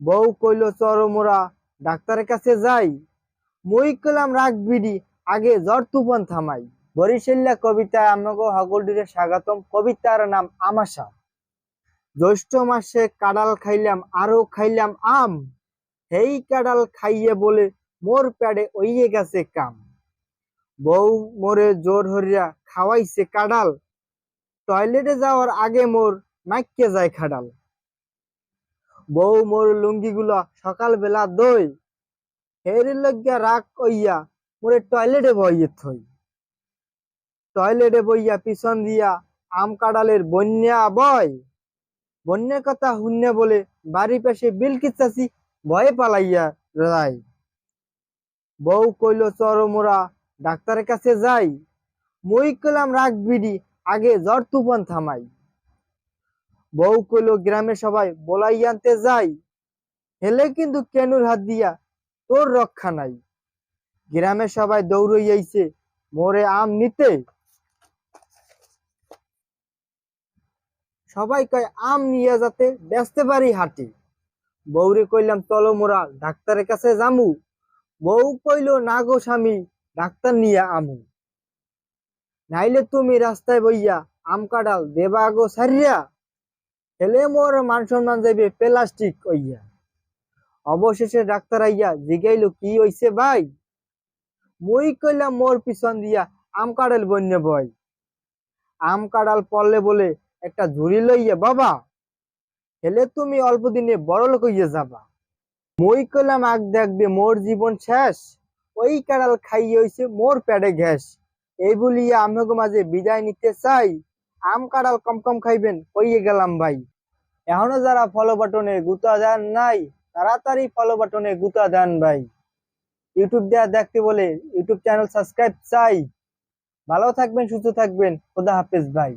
বউ কইল, চর মোরা, ডাক্তারের কাছে যাই। মই কলাম রাগ বিডি, আগে জ্বর তুফান থামাই। বরিশাল্লা কবিতায় আমাকে হগলডিরে স্বাগতম, কবিতার নাম আমাশা। জ্যৈষ্ঠ মাসে কাডাল খাইলাম আরও খাইলাম আম। হেই কাডাল খাইয়ে বলে, মোর প্যাডে ওইয়ে গেছে কাম। বউ মোরে জোর হরিয়া খাওয়াইছে কাডাল। টয়লেটে যাওয়ার আগে মোর মাইকে যায় খাডাল। বউ মোর লুঙ্গিগুলা সকালবেলা দই হের লজ্ঞা রাগ কইয়া মোরে টয়লেটে বইয়ে থই। টয়লেটে বইয়া পিছন দিয়া আম কাডালের বন্যা বয়। বন্যার কথা হুন্যে বলে বাড়ি পাশে বিলকিত চাষি ভয়ে পালাইয়া যায় বউ কইল, চর মোরা, ডাক্তারের কাছে যাই। মই কলাম রাগ বিডি, আগে জ্বর তুফান থামাই। বউ কইল, গ্রামে সবাই বলাই আনতে যাই, হেলে কিন্তু কেনুর হাত দিয়া তোর রক্ষা নাই। গ্রামে সবাই দৌড়ইয়াইছে, মোরে আম নিতে? সবাই কয়, আম নিয়ে যাতে বেচতে পারি হাটে। বউরে কইলাম, চলো মোরা ডাক্তারের কাছে যামু। বউ কইল, না গো স্বামী, ডাক্তার নিয়ে আমু। নাইলে তুমি রাস্তায় বইয়া আম কাডাল দেবা গো সারিয়া। হেলে মোর মান সম্মান যাইবে প্লাস্টিক কইয়া। অবশেষে ডাক্তার আইয়া জিগাইল, কি হইছে ভাই? মই কইলাম মোর পিছন দিয়া আম কাডাল বন্য বই। আম কাডাল পড়লে বলে একটা ঝুড়ি লইয়া, বাবা হেলে তুমি অল্প দিনে বড় লোক হইয়া যাবা। মই কইলাম, আগ দেখবে, মোর জীবন শেষ। ওই কাডাল খাইয়ে হইছে মোর পেটে গ্যাস এই বলিয়া আমাকে মাঝে বিদায় নিতে চাই। আম কাডাল কম কম খাইবেন, কইয়ে গেলাম ভাই। এখনও যারা ফলো বাটনে গুতা দেন নাই, তাড়াতাড়ি ফলো বাটনে গুতা দেন ভাই। ইউটিউব দেয়া দেখতে বলে ইউটিউব চ্যানেল সাবস্ক্রাইব চাই। ভালো থাকবেন, সুস্থ থাকবেন, খোদা হাফেজ ভাই।